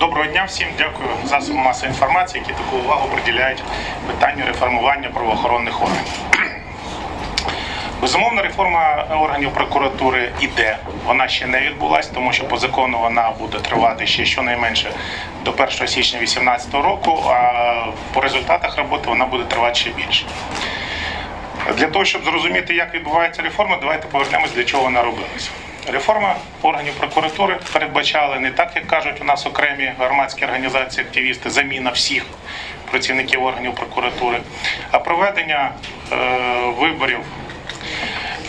Доброго дня всім. Дякую засобам масової інформації, які таку увагу приділяють питанню реформування правоохоронних органів. Безумовно, реформа органів прокуратури іде. Вона ще не відбулася, тому що по закону вона буде тривати ще щонайменше до 1 січня 2018 року, а по результатах роботи вона буде тривати ще більше. Для того, щоб зрозуміти, як відбувається реформа, давайте повернемось, для чого вона робилася. Реформа органів прокуратури передбачала не так, як кажуть у нас окремі громадські організації, активісти, заміна всіх працівників органів прокуратури, а проведення е, виборів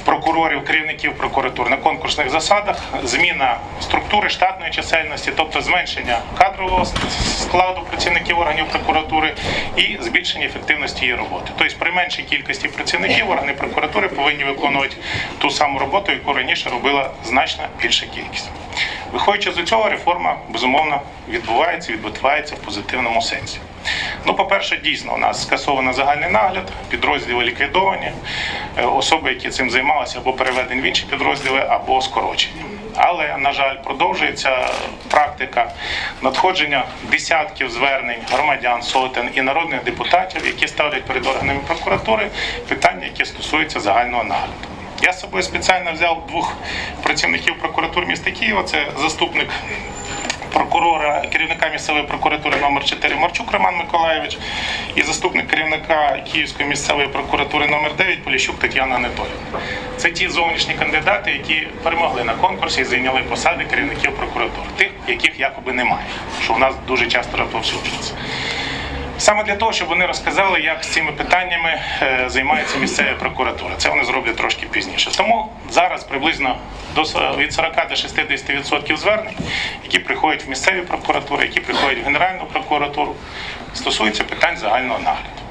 прокурорів, керівників прокуратур на конкурсних засадах, зміна структури штатної чисельності, тобто зменшення кадрового складу працівників органів прокуратури і збільшення ефективності її роботи. Тобто при меншій кількості працівників органи прокуратури повинні виконувати ту саму роботу, яку раніше робила значно більша кількість. Виходячи з цього, реформа безумовно відбувається, відбувається в позитивному сенсі. Ну, по-перше, дійсно, у нас скасовано загальний нагляд, підрозділи ліквідовані, е, особи, які цим займалися, або переведені в інші підрозділи, або скорочені. Але, на жаль, продовжується практика надходження десятків звернень громадян, сотень і народних депутатів, які ставлять перед органами прокуратури питання, які стосуються загального нагляду. Я з собою спеціально взяв двох працівників прокуратур міста Києва. Це заступник прокурора, керівника місцевої прокуратури номер 4 Марчук Роман Миколаєвич і заступник керівника Київської місцевої прокуратури номер 9 Поліщук Тетяна Анатоліївна. Це ті зовнішні кандидати, які перемогли на конкурсі і зайняли посади керівників прокуратури, тих, яких якоби немає, що в нас дуже часто розповсюджується. Саме для того, щоб вони розказали, як з цими питаннями е, займається місцева прокуратура. Це вони зроблять трошки пізніше. Тому зараз приблизно до від 40 до 60% звернень, які приходять в місцеві прокуратури, які приходять в Генеральну прокуратуру, стосуються питань загального нагляду.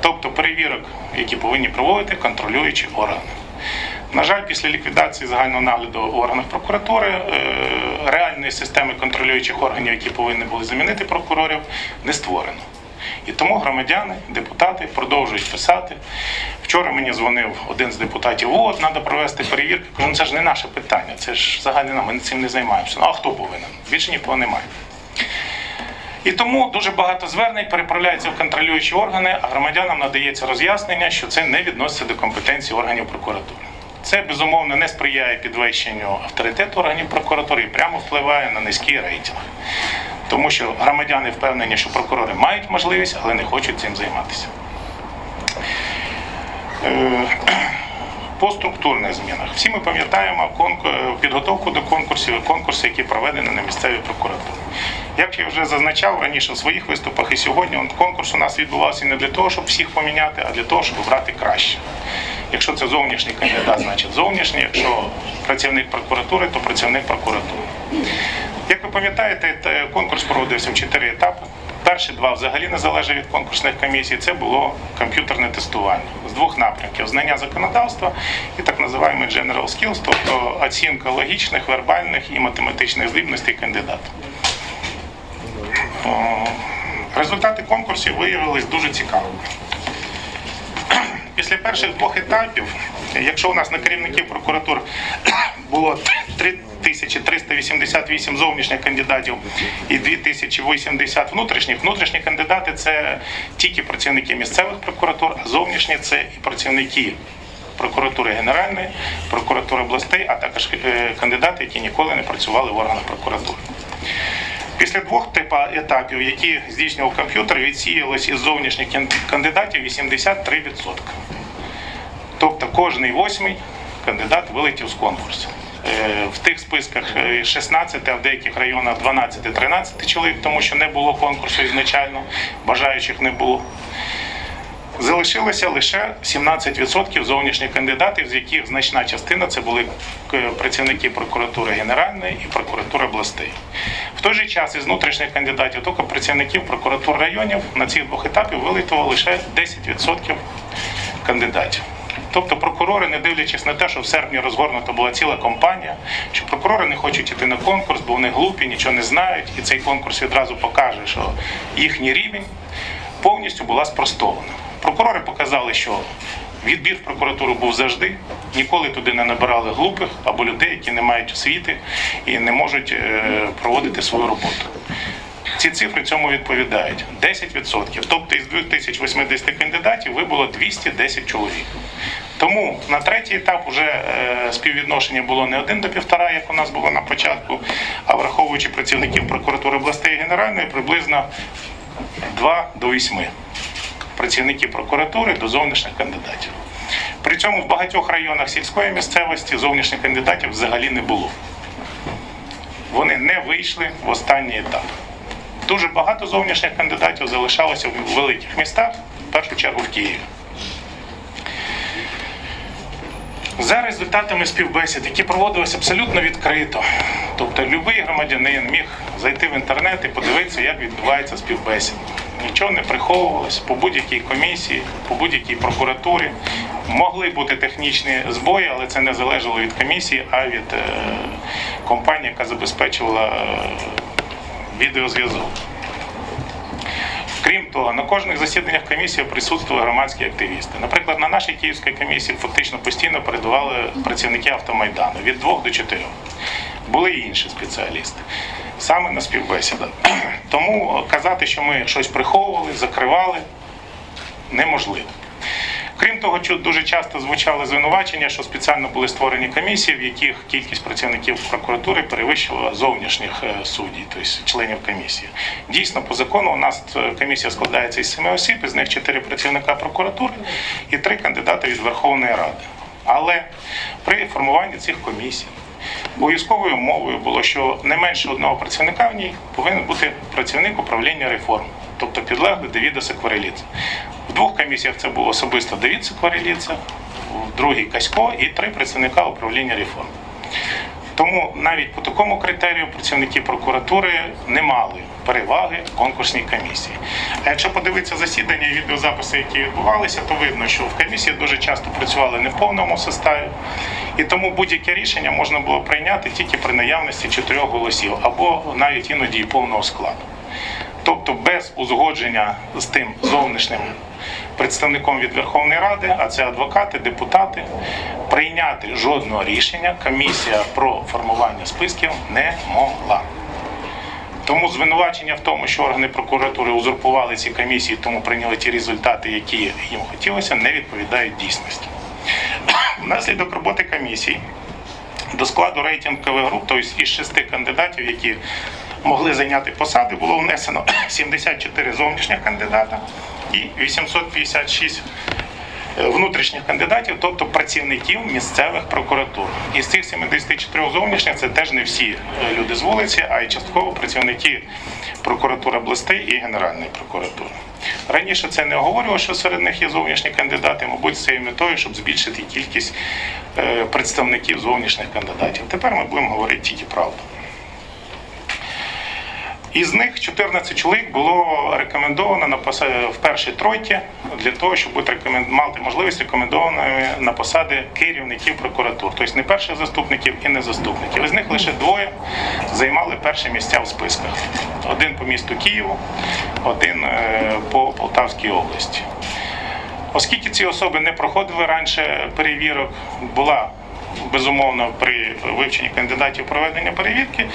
Тобто перевірок, які повинні проводити контролюючі органи. На жаль, після ліквідації загального нагляду в органах прокуратури е, реальної системи контролюючих органів, які повинні були замінити прокурорів, не створено. І тому громадяни, депутати продовжують писати. Вчора мені дзвонив один з депутатів: от, треба провести перевірки. Кажу, ну це ж не наше питання, це ж загальне ми цим не займаємося. Ну а хто повинен? Більше ніхто немає. І тому дуже багато звернень переправляється в контролюючі органи, а громадянам надається роз'яснення, що це не відноситься до компетенції органів прокуратури. Це безумовно не сприяє підвищенню авторитету органів прокуратури і прямо впливає на низький рейтинг. Тому що громадяни впевнені, що прокурори мають можливість, але не хочуть цим займатися. Е, По структурних змінах. Всі ми пам'ятаємо підготовку до конкурсів конкурси, які проведені на місцевій прокуратурі. Як я вже зазначав раніше в своїх виступах і сьогодні, конкурс у нас відбувався не для того, щоб всіх поміняти, а для того, щоб обрати краще. Якщо це зовнішній кандидат, значить зовнішній. Якщо працівник прокуратури, то працівник прокуратури. Як ви пам'ятаєте, конкурс проводився в чотири етапи. Перші два взагалі не залежать від конкурсних комісій. Це було комп'ютерне тестування з двох напрямків: знання законодавства і так називаємо general skills, тобто оцінка логічних, вербальних і математичних здібностей кандидата. Результати конкурсів виявились дуже цікавими. Після перших двох етапів, якщо у нас на керівників прокуратур було 3388 зовнішніх кандидатів і 2080 внутрішніх, внутрішні кандидати це тільки працівники місцевих прокуратур, а зовнішні це і працівники прокуратури Генеральної, прокуратури областей, а також е, кандидати, які ніколи не працювали в органах прокуратури. Після двох типа етапів, які здійснював комп'ютер, відсіялось із зовнішніх кандидатів 83%. Тобто кожний восьмий кандидат вилетів з конкурсу. Е, В тих списках е, 16, а в деяких районах 12-13 чоловік, тому що не було конкурсу ізначально, бажаючих не було. Залишилося лише 17% зовнішніх кандидатів, з яких значна частина це були е, працівники прокуратури Генеральної і прокуратури областей. В той же час із внутрішніх кандидатів, тільки працівників прокуратур районів на цих двох етапів вилетіло лише 10% кандидатів. Тобто прокурори, не дивлячись на те, що в серпні розгорнута була ціла кампанія, що прокурори не хочуть йти на конкурс, бо вони глупі, нічого не знають, і цей конкурс відразу покаже, що їхній рівень повністю була спростована. Прокурори показали, що відбір в прокуратуру був завжди. Ніколи туди не набирали глупих або людей, які не мають освіти і не можуть е, проводити свою роботу. Ці цифри цьому відповідають 10%. Тобто із 2080 кандидатів вибуло 210 чоловік. Тому на третій етап вже е, співвідношення було не один до півтора, як у нас було на початку, а враховуючи працівників прокуратури областей генеральної, приблизно 2 до 8 працівників прокуратури до зовнішніх кандидатів. При цьому в багатьох районах сільської місцевості зовнішніх кандидатів взагалі не було. Вони не вийшли в останній етап. Дуже багато зовнішніх кандидатів залишалося в великих містах, в першу чергу в Києві. За результатами співбесід, які проводилися абсолютно відкрито, тобто будь-який громадянин міг зайти в інтернет і подивитися, як відбувається співбесіда. Нічого не приховувалося по будь-якій комісії, по будь-якій прокуратурі. Могли бути технічні збої, але це не залежало від комісії, а від е, компанії, яка забезпечувала е, відеозв'язок. Крім того, на кожних засіданнях комісії присутствували громадські активісти. Наприклад, на нашій київській комісії фактично постійно передавали працівники автомайдану від двох до чотирьох. Були і інші спеціалісти саме на співбесідах. Тому казати, що ми щось приховували, закривали, неможливо. Крім того, дуже часто звучали звинувачення, що спеціально були створені комісії, в яких кількість працівників прокуратури перевищувала зовнішніх е, суддів, тобто членів комісії. Дійсно, по закону у нас е, комісія складається із семи осіб, із них чотири працівника прокуратури і три кандидати від Верховної Ради. Але при формуванні цих комісій обов'язковою умовою було, що не менше одного працівника в ній повинен бути працівник управління реформ, тобто підлеглий Давіда Секвареліца. В двох комісіях це був особисто Давід Секвареліца, в другій Касько і три працівника управління реформ. Тому навіть по такому критерію працівники прокуратури не мали переваги конкурсній комісії. А якщо подивитися засідання і відеозаписи, які відбувалися, то видно, що в комісії дуже часто працювали не в повному составі, і тому будь-яке рішення можна було прийняти тільки при наявності чотирьох голосів або навіть іноді і повного складу. Тобто без узгодження з тим зовнішнім представником від Верховної Ради, а це адвокати, депутати, прийняти жодного рішення комісія про формування списків не могла. Тому звинувачення в тому, що органи прокуратури узурпували ці комісії, тому прийняли ті результати, які їм хотілося, не відповідають дійсності. Внаслідок роботи комісії до складу рейтингових груп, тобто із шести кандидатів, які могли зайняти посади, було внесено 74 зовнішніх кандидата і 856 внутрішніх кандидатів, тобто працівників місцевих прокуратур. Із цих 74 зовнішніх це теж не всі е, люди з вулиці, а й частково працівники прокуратури областей і Генеральної прокуратури. Раніше це не оговорювало, що серед них є зовнішні кандидати, мабуть, з цією метою, щоб збільшити кількість е, представників зовнішніх кандидатів. Тепер ми будемо говорити тільки правду. Із них 14 чоловік було рекомендовано на поса- в першій тройці для того, щоб бути мати можливість рекомендованими на посади керівників прокуратур, тобто не перших заступників і не заступників. Із них лише двоє займали перші місця в списках: один по місту Києву, один е, по Полтавській області. Оскільки ці особи не проходили раніше перевірок, була безумовно при вивченні кандидатів проведення перевірки,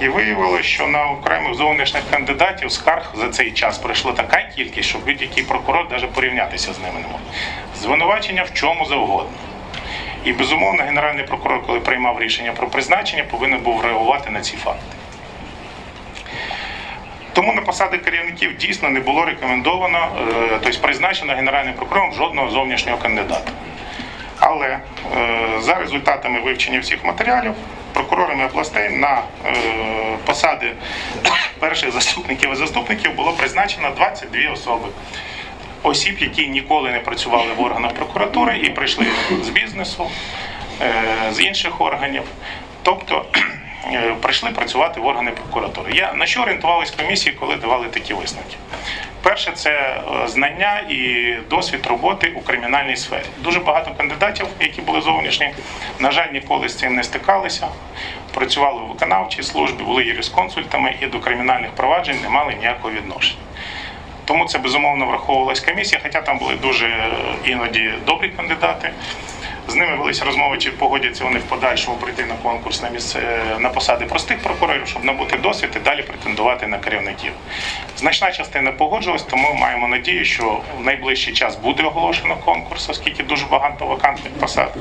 і виявилося, що на окремих зовнішніх кандидатів скарг за цей час пройшло така кількість, що будь-який прокурор навіть порівнятися з ними не може. Звинувачення в чому завгодно. І безумовно, генеральний прокурор, коли приймав рішення про призначення, повинен був реагувати на ці факти. Тому на посади керівників дійсно не було рекомендовано, е, тобто призначено генеральним прокурором жодного зовнішнього кандидата. Але е, за результатами вивчення всіх матеріалів прокурорами областей на е, посади перших заступників і заступників було призначено 22 особи. Осіб, які ніколи не працювали в органах прокуратури і прийшли з бізнесу, е, з інших органів. Тобто прийшли працювати в органи прокуратури. Я на що орієнтувались комісії, коли давали такі висновки? Перше, це е, знання і досвід роботи у кримінальній сфері. Дуже багато кандидатів, які були зовнішні, на жаль, ніколи з цим не стикалися. Працювали у виконавчій службі, були юрисконсультами і до кримінальних проваджень не мали ніякого відношення. Тому це безумовно враховувалась комісія, хоча там були дуже е, іноді добрі кандидати. З ними велися розмови, чи погодяться вони в подальшому прийти на конкурс на місце на посади простих прокурорів, щоб набути досвід і далі претендувати на керівників. Значна частина погоджилась, тому маємо надію, що в найближчий час буде оголошено конкурс, оскільки дуже багато вакантних посад.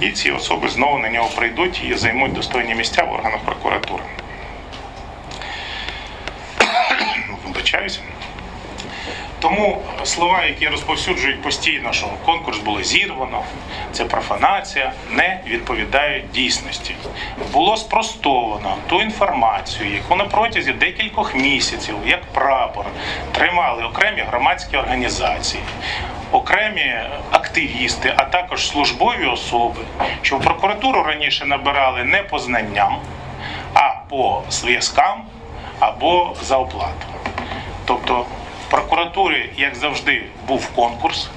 І ці особи знову на нього прийдуть і займуть достойні місця в органах прокуратури. Вибачаюся. Тому слова, які розповсюджують постійно, що конкурс було зірвано, це профанація, не відповідають дійсності. Було спростовано ту інформацію, яку на протязі декількох місяців, як прапор, тримали окремі громадські організації, окремі активісти, а також службові особи, що в прокуратуру раніше набирали не по знанням, а по зв'язкам або за оплату. Тобто в прокуратурі, як завжди, був конкурс.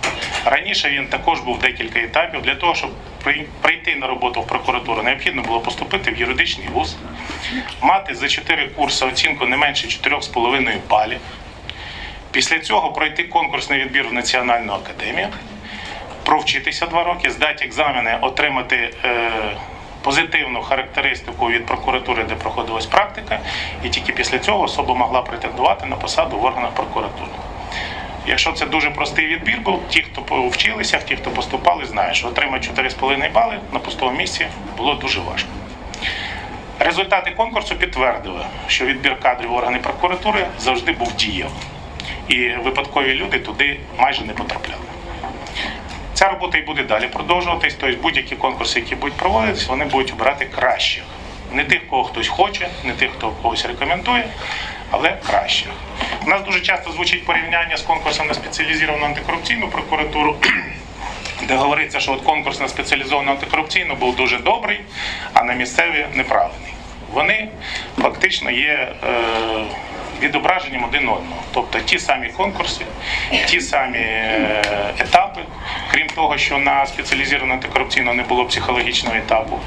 Раніше він також був декілька етапів. Для того, щоб прийти на роботу в прокуратуру, необхідно було поступити в юридичний вуз, мати за 4 курси оцінку не менше 4,5 балів. Після цього пройти конкурсний відбір в Національну академію, провчитися два роки, здати екзамени, отримати е, позитивну характеристику від прокуратури, де проходилась практика, і тільки після цього особа могла претендувати на посаду в органах прокуратури. Якщо це дуже простий відбір був, ті, хто повчилися, ті, хто поступали, знають, що отримати 4,5 бали на пустому місці було дуже важко. Результати конкурсу підтвердили, що відбір кадрів в органи прокуратури завжди був дієвим. І випадкові люди туди майже не потрапляли. Ця робота і буде далі продовжуватись. Тобто будь-які конкурси, які будуть проводитись, вони будуть обирати кращих. Не тих, кого хтось хоче, не тих, хто когось рекомендує, але кращих. У нас дуже часто звучить порівняння з конкурсом на спеціалізовану антикорупційну прокуратуру. Де говориться, що от конкурс на спеціалізовану антикорупційну був дуже добрий, а на місцеві неправильний. Вони фактично є е, відображенням один одного. Тобто ті самі конкурси, ті самі е, етапи, крім того, що на спеціалізовану антикорупційну не було психологічного етапу.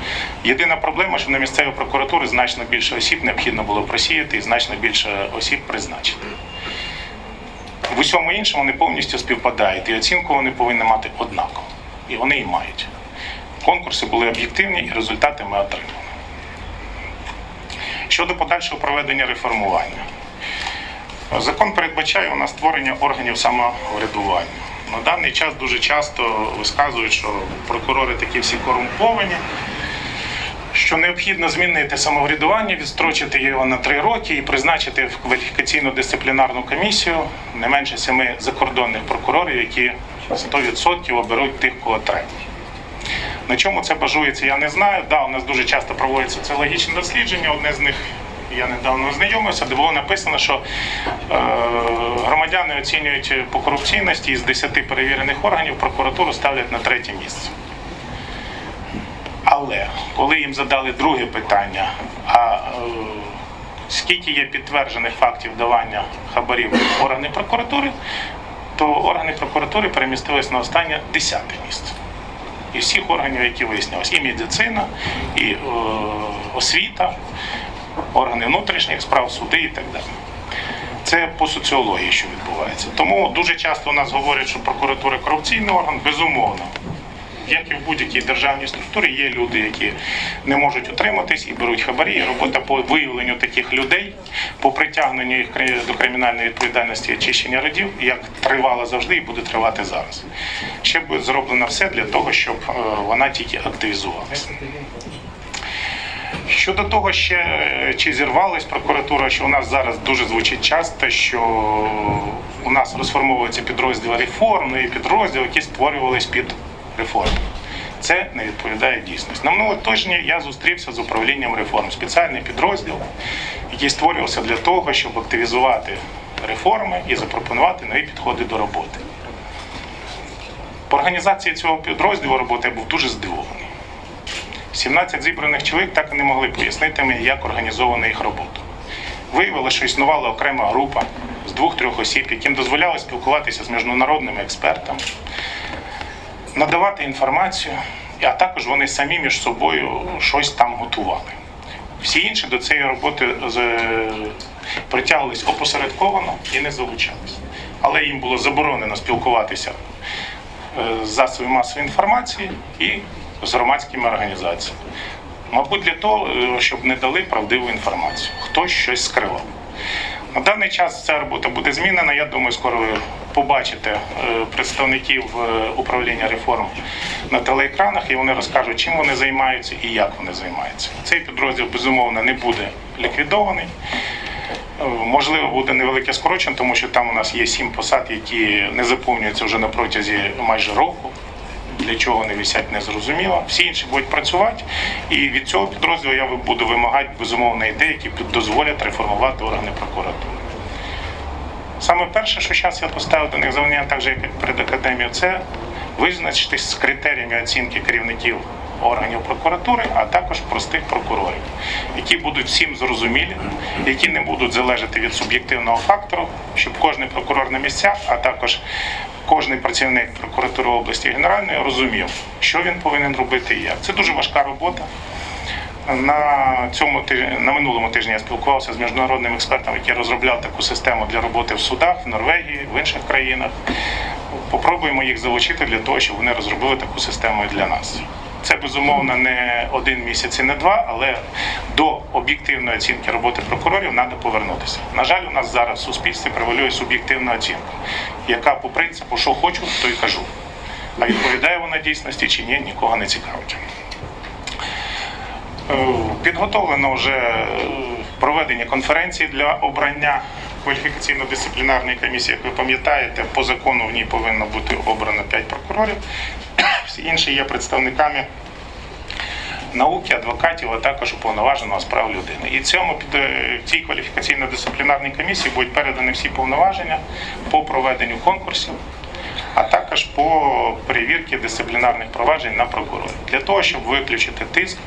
Єдина проблема, що на місцеві прокуратури значно більше осіб необхідно було просіяти і значно більше осіб призначити. В усьому іншому вони повністю співпадають, і оцінку вони повинні мати однаково. І вони і мають. Конкурси були об'єктивні, і результати ми отримали. Щодо подальшого проведення реформування. Закон передбачає у нас створення органів самоврядування. На даний час дуже часто висказують, що прокурори такі всі корумповані, що необхідно змінити самоврядування, відстрочити його на три роки і призначити в кваліфікаційну дисциплінарну комісію не менше семи закордонних прокурорів, які 100% оберуть тих, кого треба. На чому це базується, я не знаю. Да, у нас дуже часто проводяться це логічне дослідження. Одне з них я недавно ознайомився, де було написано, що е, громадяни оцінюють по корупційності із 10 перевірених органів прокуратуру ставлять на третє місце. Але коли їм задали друге питання, а е, скільки є підтверджених фактів давання хабарів органи прокуратури, то органи прокуратури перемістились на останнє десяте місце. Із всіх органів, які вияснилось, і медицина, і е, освіта, органи внутрішніх справ, суди і так далі. Це по соціології, що відбувається. Тому дуже часто у нас говорять, що прокуратура корупційний орган, безумовно. Як і в будь-якій державній структурі, є люди, які не можуть утриматись і беруть хабарі. І робота по виявленню таких людей, по притягненню їх до кримінальної відповідальності і очищення родів, як тривала завжди і буде тривати зараз. Ще буде зроблено все для того, щоб е, вона тільки активізувалася. Щодо того, ще е, чи зірвалась прокуратура, що у нас зараз дуже звучить часто, що у нас розформовується підрозділ реформ, нові підрозділи, які створювались під реформи. Це не відповідає дійсності. На минулого тижня я зустрівся з управлінням реформ, спеціальний підрозділ, який створювався для того, щоб активізувати реформи і запропонувати нові підходи до роботи. По організації цього підрозділу роботи я був дуже здивований. 17 зібраних чоловік так і не могли пояснити мені, як організована їх робота. Виявилося, що існувала окрема група з двох-трьох осіб, яким дозволяло спілкуватися з міжнародними експертами, надавати інформацію, а також вони самі між собою щось там готували. Всі інші до цієї роботи з- притягувались опосередковано і не залучались. Але їм було заборонено спілкуватися е, з засобів масової інформації і з громадськими організаціями. Мабуть, для того, е, щоб не дали правдиву інформацію. Хтось щось скривав. На даний час ця робота буде змінена. Я думаю, скоро ви побачите е, представників е, управління реформ на телеекранах, і вони розкажуть, чим вони займаються і як вони займаються. Цей підрозділ безумовно не буде ліквідований. Можливо, буде невелике скорочення, тому що там у нас є сім посад, які не заповнюються вже на протязі майже року. Для чого вони висять, не зрозуміло. Всі інші будуть працювати, і від цього підрозділу я буду вимагати безумовно ідеї, які дозволять реформувати органи прокуратури. Саме перше, що зараз я поставив до них завдання, так же як перед академією, це визначитись з критеріями оцінки керівників органів прокуратури, а також простих прокурорів, які будуть всім зрозумілі, які не будуть залежати від суб'єктивного фактору, щоб кожен прокурор на місцях, а також кожен працівник прокуратури області генеральної розумів, що він повинен робити і як. Це дуже важка робота. На цьому тижні, на минулому тижні я спілкувався з міжнародним експертом, який розробляв таку систему для роботи в судах в Норвегії, в інших країнах. Попробуємо їх залучити для того, щоб вони розробили таку систему і для нас. Це безумовно не один місяць і не два, але до об'єктивної оцінки роботи прокурорів треба повернутися. На жаль, у нас зараз в суспільстві превалює суб'єктивна оцінка, яка по принципу, що хочу, то й кажу. А відповідає вона дійсності чи ні, нікого не цікавить. Е, Підготовлено вже е, проведення конференції для обрання кваліфікаційно-дисциплінарної комісії. Як ви пам'ятаєте, по закону в ній повинно бути обрано 5 прокурорів. Інші є представниками науки, адвокатів, а також уповноваженого з прав людини. І цьому під е, цій кваліфікаційно-дисциплінарній комісії будуть передані всі повноваження по проведенню конкурсів, а також по перевірці дисциплінарних проваджень на прокурорів для того, щоб виключити тиск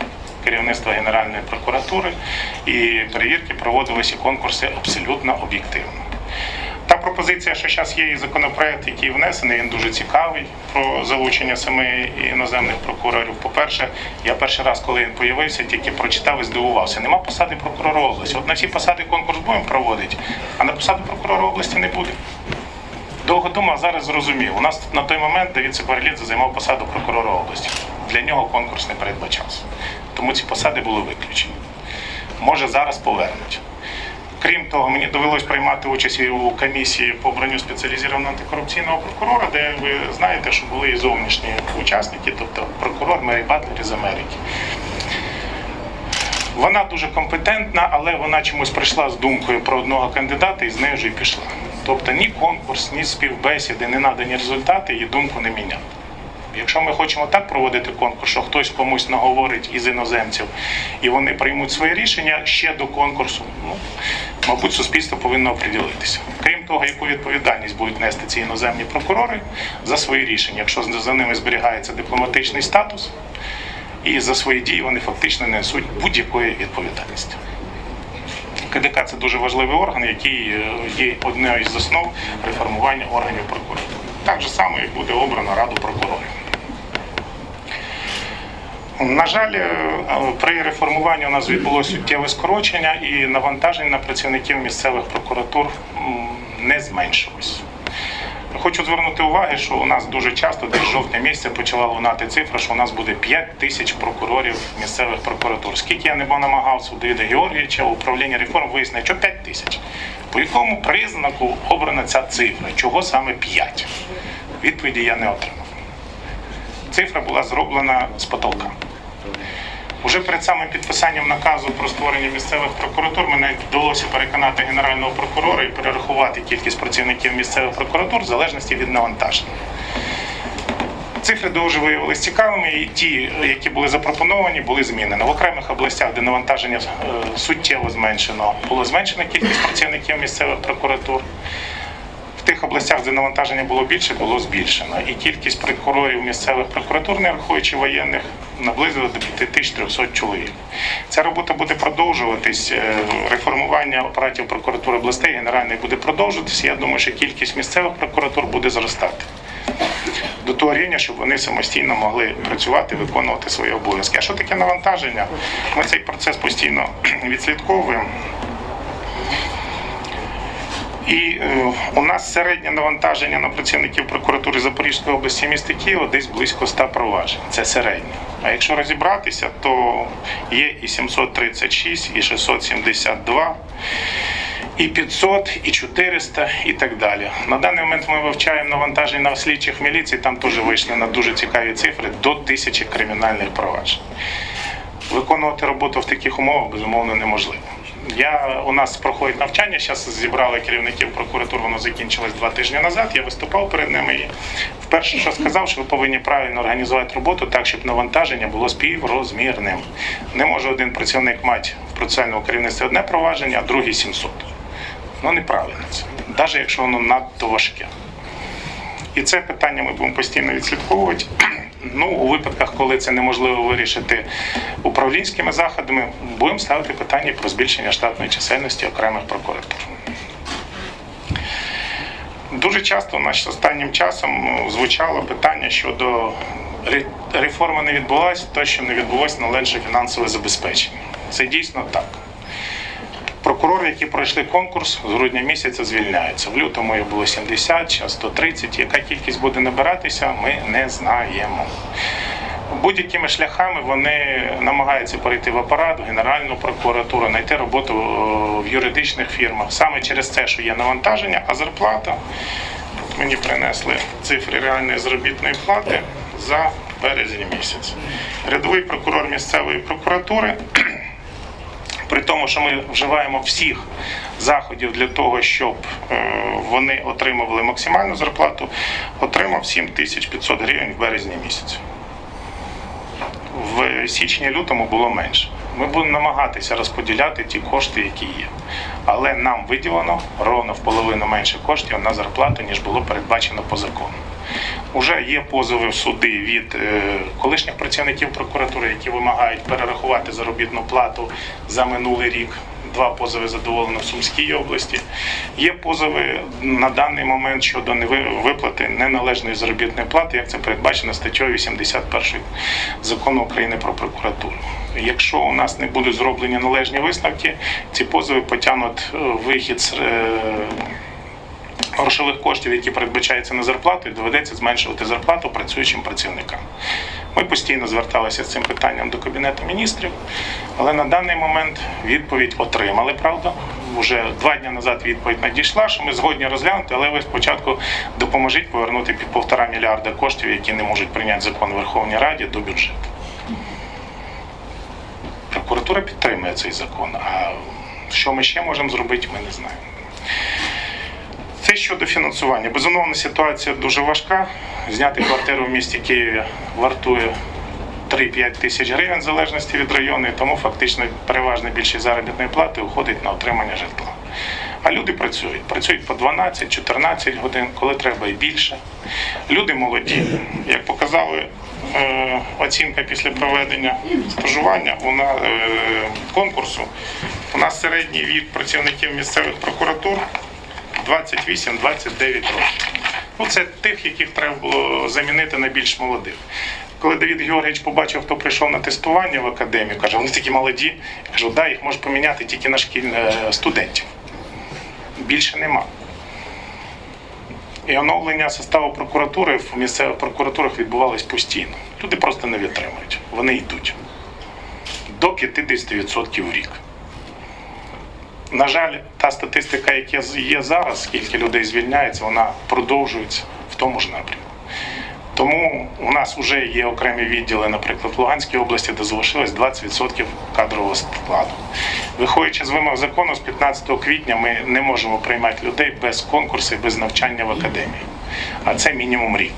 керівництва Генеральної прокуратури і перевірки проводилися конкурси абсолютно об'єктивно. Та пропозиція, що зараз є і законопроект, який внесений, він дуже цікавий про залучення семи іноземних прокурорів. По-перше, я перший раз, коли він появився, тільки прочитав і здивувався. Нема посади прокурора області. От на всі посади конкурс будемо проводити, а на посаду прокурора області не буде. Довго думав, зараз зрозумів. У нас на той момент Давід Сепарелідзе займав посаду прокурора області. Для нього конкурс не передбачався. Тому ці посади були виключені. Може, зараз повернуть. Крім того, мені довелось приймати участь у комісії по обранню спеціалізованого антикорупційного прокурора, де ви знаєте, що були і зовнішні учасники, тобто прокурор Мері Батлер із Америки. Вона дуже компетентна, але вона чомусь прийшла з думкою про одного кандидата і з нею вже й пішла. Тобто ні конкурс, ні співбесіди, ні надані результати її думку не міняли. Якщо ми хочемо так проводити конкурс, що хтось комусь наговорить із іноземців і вони приймуть своє рішення ще до конкурсу, ну мабуть, суспільство повинно оприділитися. Крім того, яку відповідальність будуть нести ці іноземні прокурори за свої рішення, якщо за ними зберігається дипломатичний статус, і за свої дії вони фактично не несуть будь-якої відповідальності. КДК це дуже важливий орган, який е, є однією із основ реформування органів прокуратури. Так же само, як буде обрано Раду прокурорів. На жаль, е, при реформуванні у нас відбулося суттєве скорочення і навантаження на працівників місцевих прокуратур не зменшилось. Хочу звернути увагу, що у нас дуже часто, десь жовтня місяця почала лунати цифра, що у нас буде 5 тисяч прокурорів місцевих прокуратур. Скільки я не намагався у Давида Георгійовича, управління реформ вияснити, що 5 тисяч. По якому признаку обрана ця цифра? Чого саме 5? Відповіді я не отримав. Цифра була зроблена з потолка. Уже перед самим підписанням наказу про створення місцевих прокуратур мене вдалося переконати генерального прокурора і перерахувати кількість працівників місцевих прокуратур в залежності від навантаження. Цифри дуже виявилися цікавими, і ті, які були запропоновані, були змінені. В окремих областях, де навантаження е, суттєво зменшено, було зменшена кількість працівників місцевих прокуратур. Тих областях, де навантаження було більше, було збільшено. І кількість прокурорів місцевих прокуратур, не рахуючи воєнних, наблизила до 5300 чоловік. Ця робота буде продовжуватись. е, Реформування апаратів прокуратури областей генеральної буде продовжуватися. Я думаю, що кількість місцевих прокуратур буде зростати. До того рівня, щоб вони самостійно могли працювати, виконувати свої обов'язки. А що таке навантаження? Ми цей процес постійно відслідковуємо. І е, у нас середнє навантаження на працівників прокуратури Запорізької області міста Києва десь близько 100 проваджень. Це середнє. А якщо розібратися, то є і 736, і 672, і 500, і 400, і так далі. На даний момент ми вивчаємо навантаження на слідчих міліцій, там теж вийшли на дуже цікаві цифри до тисячі кримінальних проваджень. Виконувати роботу в таких умовах безумовно неможливо. Я у нас проходить навчання. Зараз зібрали керівників прокуратури. Воно закінчилось два тижні назад. Я виступав перед ними і вперше, що сказав, що ви повинні правильно організувати роботу так, щоб навантаження було співрозмірним. Не може один працівник мати в процесуальному керівництві одне провадження, а другий 700. Ну неправильно це, навіть якщо воно надто важке. І це питання ми будемо постійно відслідковувати. Ну, у випадках, коли це неможливо вирішити управлінськими заходами, будемо ставити питання про збільшення штатної чисельності окремих прокуратур. Дуже часто у останнім часом ну, звучало питання щодо реформи не відбулася, то що не відбулося належне фінансове забезпечення. Це дійсно так. Прокурори, які пройшли конкурс, з грудня місяця звільняються. В лютому їх було 70, зараз 130. Яка кількість буде набиратися, ми не знаємо. Будь-якими шляхами вони намагаються перейти в апарат, в Генеральну прокуратуру, знайти роботу в юридичних фірмах. Саме через те, що є навантаження, а зарплата мені принесли цифри реальної заробітної плати за березень місяць. Рядовий прокурор місцевої прокуратури при тому, що ми вживаємо всіх заходів для того, щоб е, вони отримували максимальну зарплату, отримав 7500 гривень в березні місяці. В січні-лютому було менше. Ми будемо намагатися розподіляти ті кошти, які є. Але нам виділено ровно в половину менше коштів на зарплату, ніж було передбачено по закону. Уже є позови в суди від е, колишніх працівників прокуратури, які вимагають перерахувати заробітну плату за минулий рік. Два позови задоволено в Сумській області. Є позови на даний момент щодо неви- виплати неналежної заробітної плати, як це передбачено статтею 81 закону України про прокуратуру. Якщо у нас не будуть зроблені належні висновки, ці позови потягнуть е, вихід з е, грошових коштів, які передбачаються на зарплату, і доведеться зменшувати зарплату працюючим працівникам. Ми постійно зверталися з цим питанням до Кабінету міністрів, але на даний момент відповідь отримали, правда. Уже два дні назад відповідь надійшла, що ми згодні розглянути, але ви спочатку допоможіть повернути під півтора мільярда коштів, які не можуть прийняти закон Верховній Раді до бюджету. Прокуратура підтримує цей закон. А що ми ще можемо зробити, ми не знаємо. Це щодо фінансування. Безумовно, ситуація дуже важка. Зняти квартиру в місті Києві вартує 3-5 тисяч гривень в залежності від району, тому фактично переважна більшість заробітної плати уходить на отримання житла. А люди працюють. Працюють по 12-14 годин, коли треба і більше. Люди молоді. Як показали е, оцінка після проведення стажування нас, е, конкурсу, у нас середній вік працівників місцевих прокуратур 28-29 років. Ну, це тих, яких треба було замінити на більш молодих. Коли Давід Георгійович побачив, хто прийшов на тестування в академію, каже, вони такі молоді. Я кажу, да, їх можеш поміняти тільки на шкільних студентів. Більше нема. І оновлення составу прокуратури в місцевих прокуратурах відбувалось постійно. Люди просто не витримують. Вони йдуть до 50% в рік. На жаль, та статистика, яка є зараз, скільки людей звільняється, вона продовжується в тому ж напрямку. Тому у нас вже є окремі відділи, наприклад, в Луганській області, де залишилось 20% кадрового складу. Виходячи з вимог закону, з 15 квітня ми не можемо приймати людей без конкурсу, без навчання в академії. А це мінімум рік.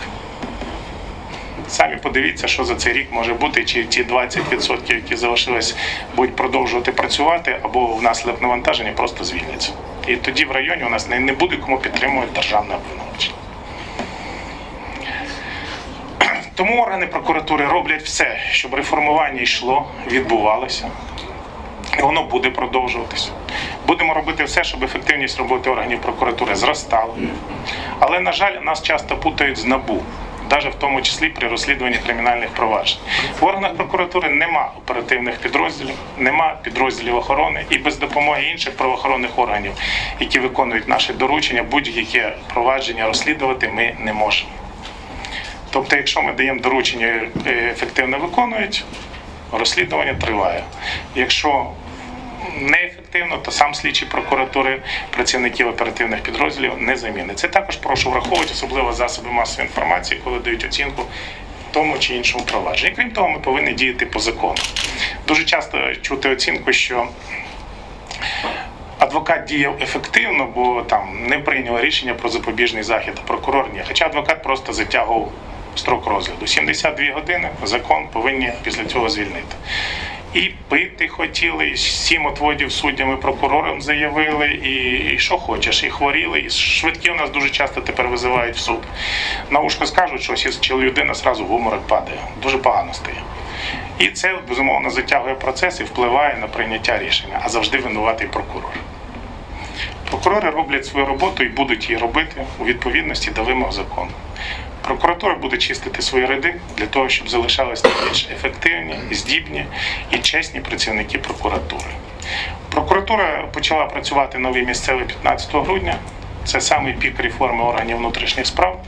Самі подивіться, що за цей рік може бути, чи ті 20%, які залишились, будуть продовжувати працювати, або внаслідок навантаження просто звільняться. І тоді в районі у нас не, не буде кому підтримувати державне обвинувачення. Тому органи прокуратури роблять все, щоб реформування йшло, відбувалося. І воно буде продовжуватися. Будемо робити все, щоб ефективність роботи органів прокуратури зростала. Але, на жаль, нас часто путають з НАБУ. Навіть в тому числі при розслідуванні кримінальних проваджень. В органах прокуратури нема оперативних підрозділів, нема підрозділів охорони і без допомоги інших правоохоронних органів, які виконують наші доручення, будь-яке провадження розслідувати ми не можемо. Тобто, якщо ми даємо доручення е, ефективно виконують, розслідування триває. Якщо неефективно, то сам слідчий прокуратури працівників оперативних підрозділів не замінить. Це також прошу враховувати, особливо засоби масової інформації, коли дають оцінку тому чи іншому провадженню. І крім того, ми повинні діяти по закону. Дуже часто чути оцінку, що адвокат діяв ефективно, бо там не прийняли рішення про запобіжний захід, а прокурор ні. Хоча адвокат просто затягував строк розгляду. 72 години закон повинні після цього звільнити. І пити хотіли, і сім отводів суддям і прокурорам заявили, і, і що хочеш, і хворіли, і швидкі у нас дуже часто тепер визивають в суд. На ушко скажуть щось, і людина зразу в уморок падає. Дуже погано стає. І це безумовно затягує процес і впливає на прийняття рішення, а завжди винуватий прокурор. Прокурори роблять свою роботу і будуть її робити у відповідності до вимог закону. Прокуратура буде чистити свої ряди для того, щоб залишалися більш ефективні, здібні і чесні працівники прокуратури. Прокуратура почала працювати новий місцевий 15 грудня. Це самий пік реформи органів внутрішніх справ,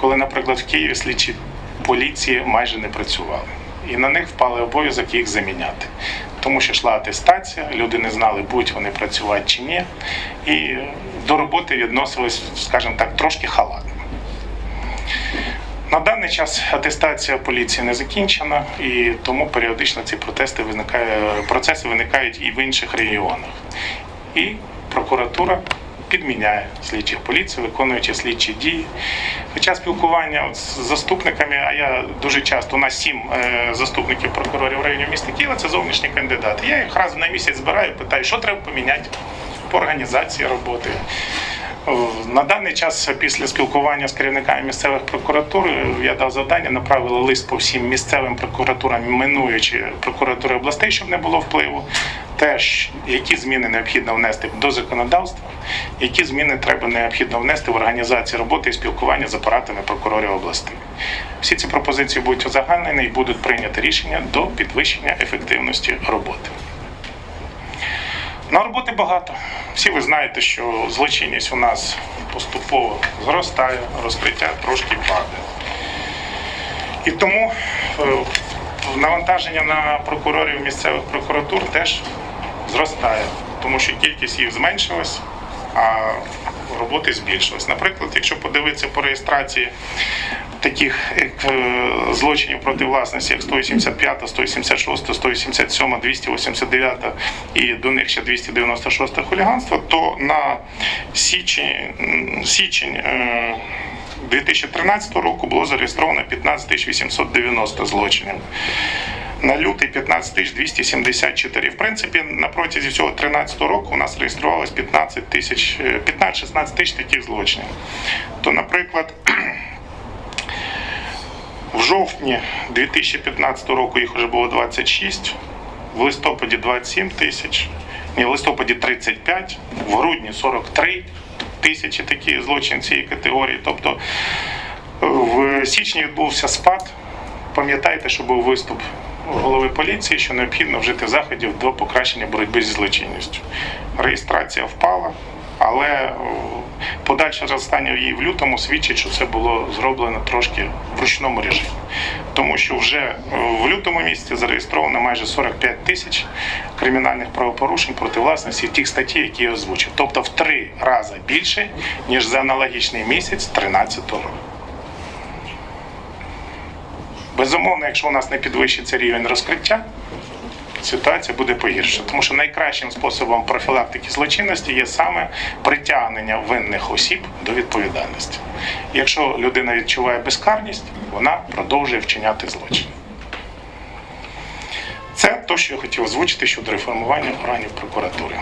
коли, наприклад, в Києві слідчі поліції майже не працювали. І на них впали обов'язок їх заміняти. Тому що йшла атестація, люди не знали, будуть вони працювати чи ні. І до роботи відносились, скажімо так, трошки халатно. На даний час атестація поліції не закінчена, і тому періодично ці протести виникає, процеси виникають і в інших регіонах. І прокуратура підміняє слідчих поліції, виконуючи слідчі дії. Хоча спілкування з заступниками, а я дуже часто у нас сім е, заступників прокурорів районів міста Києва, це зовнішні кандидати. Я їх раз на місяць збираю, питаю, що треба поміняти по організації роботи. На даний час, після спілкування з керівниками місцевих прокуратур, я дав завдання, направили лист по всім місцевим прокуратурам, минуючи прокуратури областей, щоб не було впливу. Теж які зміни необхідно внести до законодавства, які зміни треба необхідно внести в організації роботи і спілкування з апаратами прокурорів областей. Всі ці пропозиції будуть узагальнені і будуть прийняті рішення до підвищення ефективності роботи. На роботи багато. Всі ви знаєте, що злочинність у нас поступово зростає, розкриття трошки падає. І тому е, навантаження на прокурорів місцевих прокуратур теж зростає, тому що кількість їх зменшилась, а роботи збільшилась. Наприклад, якщо подивитися по реєстрації таких е, злочинів проти власності, як 185, 186, 187, 289 і до них ще 296 хуліганство, то на січень, січень е, 2013 року було зареєстровано 15 890 злочинів. На лютий 15 274. В принципі, на протязі всього 2013 року у нас реєструвалось 15 тисяч, е, 15-16 тисяч таких злочинів. То, наприклад, в жовтні 2015 року їх вже було 26, в листопаді 27 тисяч, ні, в листопаді 35, в грудні 43 тисячі такі злочин цієї категорії. Тобто в січні відбувся спад. Пам'ятайте, що був виступ голови поліції, що необхідно вжити заходів до покращення боротьби зі злочинністю. Реєстрація впала, але подальше зростання її в лютому свідчить, що це було зроблено трошки в ручному режимі. Тому що вже в лютому місяці зареєстровано майже 45 тисяч кримінальних правопорушень проти власності тих статті, які я озвучив. Тобто в три рази більше, ніж за аналогічний місяць 2013 року. Безумовно, якщо у нас не підвищиться рівень розкриття, ситуація буде погірша. Тому що найкращим способом профілактики злочинності є саме притягнення винних осіб до відповідальності. Якщо людина відчуває безкарність, вона продовжує вчиняти злочин. Це те, що я хотів озвучити щодо реформування органів прокуратури.